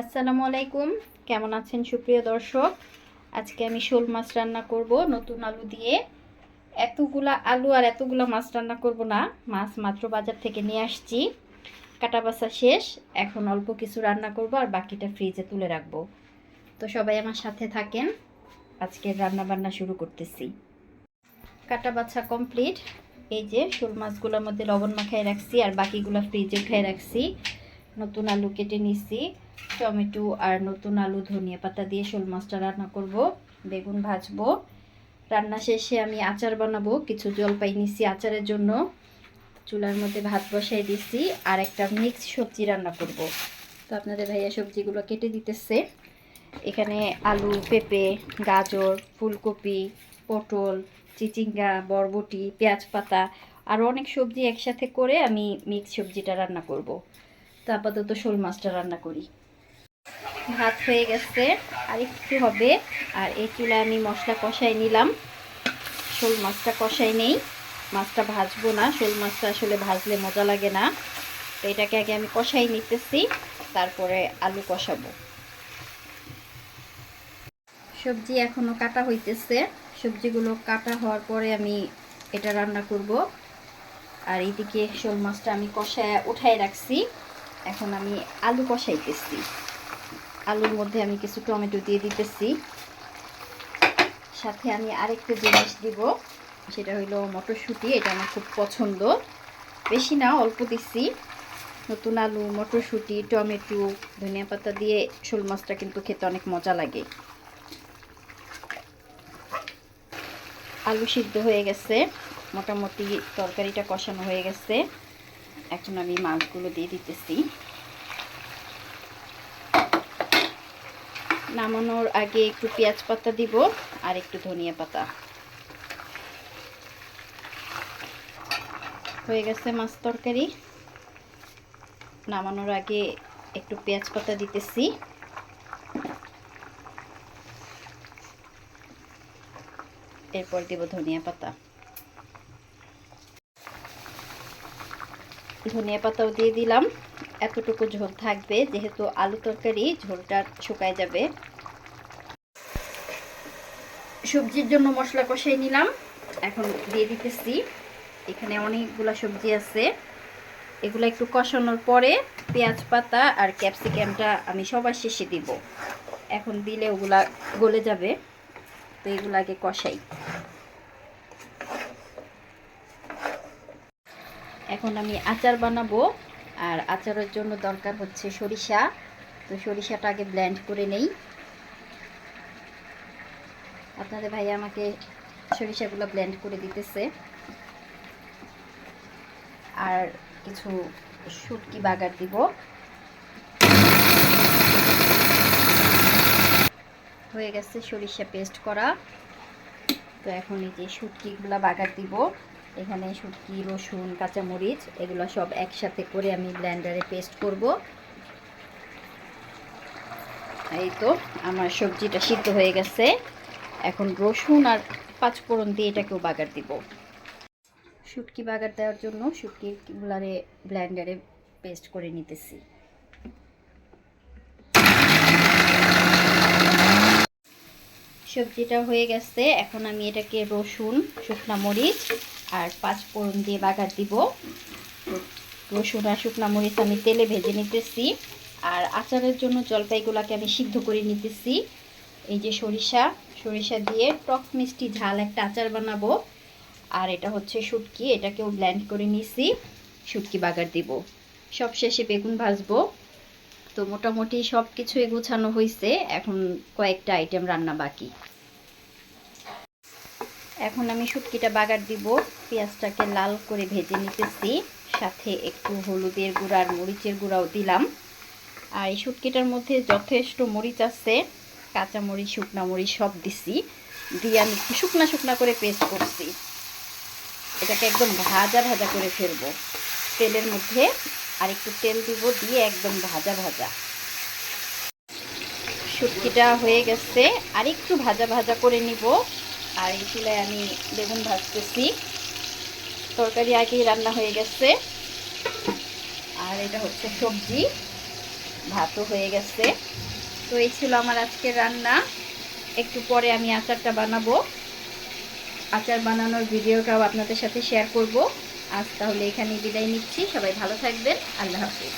আসসালামু আলাইকুম। কেমন আছেন সুপ্রিয় দর্শক? আজকে আমি শোল মাছ রান্না করব নতুন আলু দিয়ে। এতগুলা আলু আর এতগুলা মাছ রান্না করব না, মাছ মাত্র বাজার থেকে নিয়ে আসছি। কাটা বাছা শেষ, এখন অল্প কিছু রান্না করব আর বাকিটা ফ্রিজে তুলে রাখব। তো সবাই আমার সাথে থাকেন, আজকের রান্না বান্না শুরু করতেছি। কাটা বাছা কমপ্লিট এই যে শোল মাছগুলোর মধ্যে লবণ মাখায় রাখছি আর বাকিগুলো ফ্রিজে উঠায় রাখছি। নতুন আলু কেটে নিছি, টমেটো আর নতুন আলু ধনিয়া পাতা দিয়ে শোল মাছটা রান্না করব, বেগুন ভাজবো। রান্না শেষে আমি আচার বানাবো, কিছু জলপাই নিছি আচারের জন্য। চুলার মধ্যে ভাত বসাই দিছি, আর একটা মিক্স সবজি রান্না করব। তো আপনাদের ভাইয়া সবজিগুলো কেটে দিতেছে। এখানে আলু, পেঁপে, গাজর, ফুলকপি, পটল, চিচিঙ্গা, বরবটি, পেঁয়াজ পাতা, আর অনেক সবজি একসাথে করে আমি মিক্স সবজিটা রান্না করব। আপাতত শোল মাছটা রান্না করি। ভাত হয়ে গেছে, আর একটু হবে। আর এই চুলায় আমি মশলা কষাই নিলাম। শোল মাছটা কষাই নেই। মাছটা ভাজবো না, শোল মাছটা আসলে ভাজলে মজা লাগে না। তো এটাকে আগে আমি কষাই নিতেছি, তারপরে আলু কষাবো। সবজি এখনও কাটা হইতেছে। সবজিগুলো কাটা হওয়ার পরে আমি এটা রান্না করব। আর এইদিকে শোল মাছটা আমি কষায় উঠাই রাখছি। এখন আমি আলু কষাইতেছি। আলুর মধ্যে আমি কিছু টমেটো দিয়ে দিতেছি। সাথে আমি আরেকটা জিনিস দিব, সেটা হইল মটরশুঁটি, এটা আমার খুব পছন্দ। বেশি না, অল্প দিচ্ছি নতুন আলু, মটরশুঁটি, টমেটো, ধনিয়া পাতা দিয়ে শোল মাছটা কিন্তু খেতে অনেক মজা লাগে। আলু সিদ্ধ হয়ে গেছে। মোটামুটি তরকারিটা কষানো হয়ে গেছে। এখন আমি মাছগুলো দিয়ে দিতেছি। নামানোর আগে একটু পেঁয়াজ পাতা দিব আর একটু ধনিয়া পাতা। হয়ে গেছে মাছ তরকারি। নামানোর আগে একটু পেঁয়াজ পাতা দিতেছি। এরপর দেব ধনিয়া পাতা। ধনিয়া পাতাও দিয়ে দিলাম। এতটুকু ঝোল থাকবে, যেহেতু আলু তরকারি, ঝোলটা শুকায় যাবে। সবজির জন্য মশলা কষাই নিলাম। এখন দিয়ে দিতেছি। এখানে অনেকগুলা সবজি আছে। এগুলো একটু কষানোর পরে পেঁয়াজ পাতা আর ক্যাপসিকামটা আমি সবার শেষে দিব। এখন দিলে ওগুলা গলে যাবে। তো এগুলো আগে কষাই। এখন আমি আচার বানাবো। আর আচারের জন্য দরকার হচ্ছে সরিষা। তো সরিষাটা আগে ব্ল্যান্ড করে নেই। আপনাদের ভাই আমাকে সরিষাগুলো ব্ল্যান্ড করে দিতেছে। আর কিছু শুটকি বাগার দিব। হয়ে গেছে সরিষা পেস্ট করা। তো এখন এই যে শুটকিগুলো বাগার দিব। এখানে শুটকি, রসুন, কাঁচামরিচ, এগুলো সব একসাথে করে আমি ব্লেন্ডারে পেস্ট করব। এই তো আমার সবজিটা সিদ্ধ হয়ে গেছে। এখন রসুন আর পাঁচফোড়ন দিয়ে এটাকেও বাগার দিব। শুটকি বাগার দেওয়ার জন্য শুটকিগুলারে ব্লেন্ডারে পেস্ট করে নিতেছি। সবজিটা হয়ে গেছে। এখন আমি এটাকে রসুন, শুকনা মরিচ আর পাঁচ ফোড়ন দিয়ে বাগার দিব। রসুন আর শুকনা মরিচ আমি তেলে ভেজে নিতেছি। আর আচারের জন্য জলপাইগুলোকে আমি সিদ্ধ করে নিতেছি। এই যে সরিষা সরিষা দিয়ে টক মিষ্টি ঝাল একটা আচার বানাবো। আর এটা হচ্ছে শুটকি, এটাকেও ব্ল্যান্ড করে নিছি। শুটকি বাগার দিব। সব শেষে বেগুন ভাজবো। তো মোটামুটি সব কিছুই গোছানো হয়েছে এখন কয়েকটা আইটেম রান্না বাকি। এখন আমি শুটকিটা বাগার দিব। পেঁয়াজটাকে লাল করে ভেজে নিতেছি। সাথে একটু হলুদের গুঁড়া আর মরিচের গুঁড়াও দিলাম। আর এই শুটকিটার মধ্যে যথেষ্ট মরিচ আছে। কাঁচা মরিচ শুকনা মরিচ সব দিছি। দিয়ে আমি একটু শুকনা শুকনা করে পেস্ট করছি। এটাকে একদম ভাজা ভাজা করে ফেলব। তেলের মধ্যে আর একটু তেল দিব দিয়ে একদম ভাজা ভাজা। শুটকিটা হয়ে গেছে। আর একটু ভাজা ভাজা করে নিব। আর এই চুলায় আমি বেগুন ভাজতেছি। তরকারি আগেই রান্না হয়ে গেছে। আর এটা হচ্ছে সবজি। ভাতও হয়ে গেছে। তো এই ছিল আমার আজকে রান্না। একটু পরে আমি আচারটা বানাবো। আচার বানানোর ভিডিওটাও আপনাদের সাথে শেয়ার করব। আজ তাহলে এখানে বিদায় নিচ্ছি। সবাই ভালো থাকবেন। আল্লাহ হাফিজ।